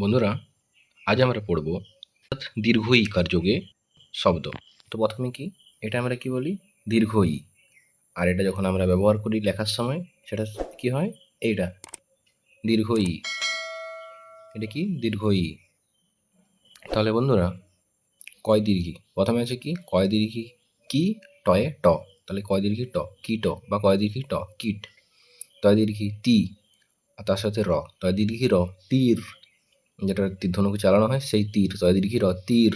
বন্ধুরা, আজ আমরা পড়ব দীর্ঘ ইকার যোগে শব্দ। তো প্রথমে কি? এটা আমরা কি বলি? দীর্ঘ ই আর এটা যখন আমরা ব্যবহার করি লেখার সময়, সেটা কি হয়? এইটা। দীর্ঘ ই এটা কি? দীর্ঘ ই তাহলে বন্ধুরা, কয় দীর্ঘি? প্রথমে আছে কি? কয় দীর্ঘি কি? টয়ে ট। তাহলে কয় দীর্ঘি ট? কীট। বা কয় দীর্ঘি ট? কিট। তয় দীর্ঘি তি। আর তার সাথে র। তয় দীর্ঘি র? তীর। যেটা তীর ধনুকে চালানো হয়, সেই তীর। তয় দীর্ঘি র তীর।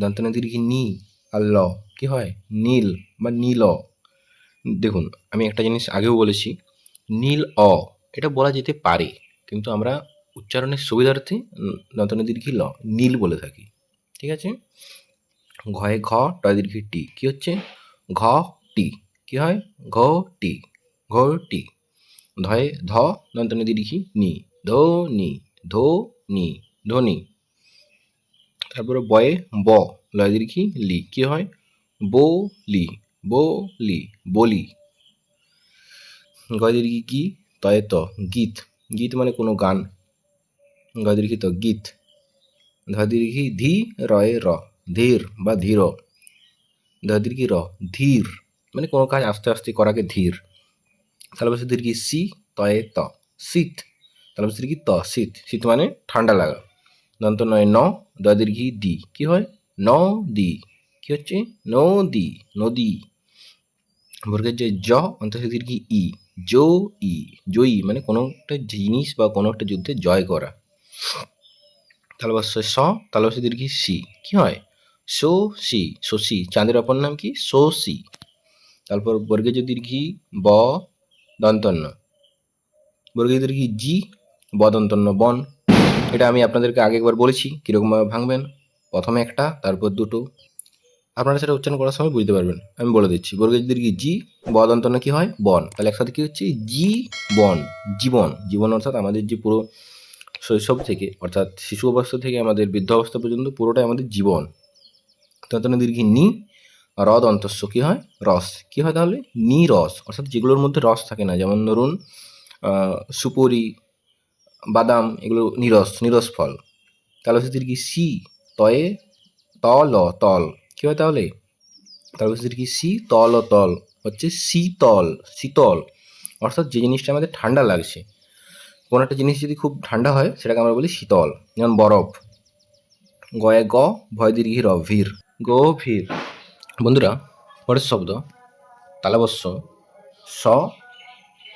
দন্তনে দীর্ঘি নি আর ল। কি হয়? নীল বা নীল। দেখুন, আমি একটা জিনিস আগেও বলেছি, নীল অ, এটা বলা যেতে পারে। কিন্তু আমরা উচ্চারণের সুবিধার্থে দন্তনে দীর্ঘি ল, নীল বলে থাকি। ঠিক আছে? ঘয়ে ঘ টয় দীর্ঘি টি। কি হচ্ছে? ঘ, টি। কি হয়? ঘ, টি। ঘ, টি। ধয়ে ধ দন্তনে দীর্ঘি নি। ধো, নি। ধো নি ধনি। তারপরে বয়ে ব, লয় দীর্ঘি লি। কি হয়? বো লি বো লি বলি। গয় দীর্ঘি কি? তয়ে ত, গীত। গীত মানে কোনো গান। গয় দীর্ঘি ত? গীত। ধ দীর্ঘি ধি, রয়ে, র। ধীর বা ধীর। ধ দীর্ঘি র। ধীর। মানে কোনো কাজ আস্তে আস্তে করাকে ধীর। তাহলে বলছে দীর্ঘি সি, তয়ে ত। শীত তাহলে বলছে দীর্ঘি ত, শীত। শীত মানে ঠান্ডা লাগা। দন্ত নয়, ন দীর্ঘি দি। কি হয়? ন, দি। কি হচ্ছে? নদী নদী। বর্গের যে জ অন্তঃ দীর্ঘি ই। জো ই। জয়ী মানে কোনো একটা জিনিস বা কোনো একটা যুদ্ধে জয় করা। তাহলে বলছে স, তাহলে বলছে দীর্ঘি সি কি হয়? সো সি শশী চাঁদের অপর নাম কি? শশী তারপর বর্গে যে দীর্ঘি ব, দন্তন্য। বর্গে দীর্ঘি জি ব দন্তন্য বন। এটা আমি আপনাদেরকে আগে একবার বলেছি, কীরকমভাবে ভাঙবেন। প্রথমে একটা, তারপর দুটো। আপনারা সেটা উচ্চারণ করার সময় বুঝতে পারবেন। আমি বলে দিচ্ছি বর্গের দীর্ঘি জি, বদন্তন্য কি হয়? বন। তাহলে একসাথে কী হচ্ছে? জি, বন, জীবন। জীবন অর্থাৎ আমাদের যে পুরো শৈশব থেকে, অর্থাৎ শিশু অবস্থা থেকে আমাদের বৃদ্ধ অবস্থা পর্যন্ত পুরোটাই আমাদের জীবন। তন্তন্য দীর্ঘি নি, রদ অন্তস্য কী হয়? রস। কি হয় তাহলে? নি রস। অর্থাৎ যেগুলোর মধ্যে রস থাকে না, যেমন ধরুন সুপরি বাদাম, এগুলো নিরস নিরস ফল। হচ্ছে দীর্ঘি সি তয়ে? তল তল। কি হয় তাহলে? হচ্ছে দীর্ঘি সি তল তল? হচ্ছে শীতল শীতল। অর্থাৎ যে জিনিসটা আমাদের ঠান্ডা লাগছে। কোনো একটা জিনিস যদি খুব ঠান্ডা হয়, সেটাকে আমরা বলি শীতল। যেমন বরফ। গয়ে গ, ভয় দীর্ঘি র, ভির। গভীর। বন্ধুরা, পরের শব্দ। তালাবস্য। স,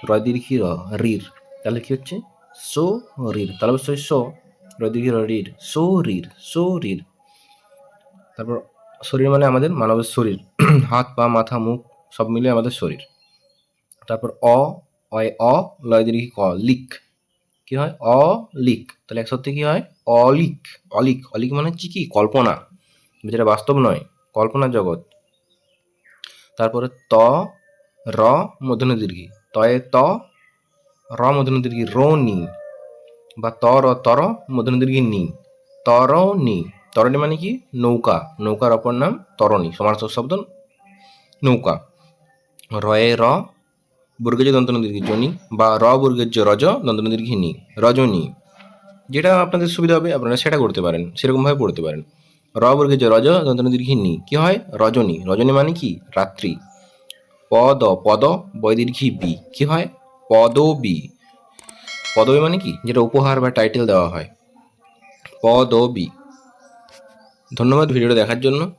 রয় দীর্ঘি র, রির। তাহলে কি হচ্ছে? সো রির তালাবস্য সো রয় দীর্ঘি র রির সো রির সো রির তারপর শরীর মানে আমাদের মানবের শরীর। হাত, পা, মাথা, মুখ, সব মিলে আমাদের শরীর। তারপর অ, অয়, অ, লয় দীর্ঘি, ক, লিক। কি হয়? অলিক তাহলে একসাথে কি হয়? অলিক অলিক। অলিক মানে হচ্ছে কি? কল্পনা। যেটা বাস্তব নয়, কল্পনা জগৎ। তারপরে ত, র মধ্যনে দীর্ঘি। তয়ে ত র মধ্যনে দীর্ঘি রো নি বা তর মধ্যনে দীর্ঘি নি। তর নি তরণী মানে কি? নৌকা। নৌকার অপর নাম তরণী সমার্থক শব্দ নৌকা। রয়ে র বর্গজ দন্তন দীর্ঘি জনি বা র বর্গের যে রজ দন্তন দীর্ঘি নি। রজনী যেটা আপনাদের সুবিধা হবে, আপনারা সেটা করতে পারেন। সেরকমভাবে পড়তে পারেন। র বর্গের যে রজ দন্তন দীর্ঘি নি। কি হয়? রজনী রজনী মানে কি? রাত্রি। পদ পদ। বয় দীর্ঘি বি। কি হয়? পদবি। পদবি মানে কি? যেটা উপহার বা টাইটেল দেওয়া হয়। পদবি। ধন্যবাদ ভিডিওটা দেখার জন্য।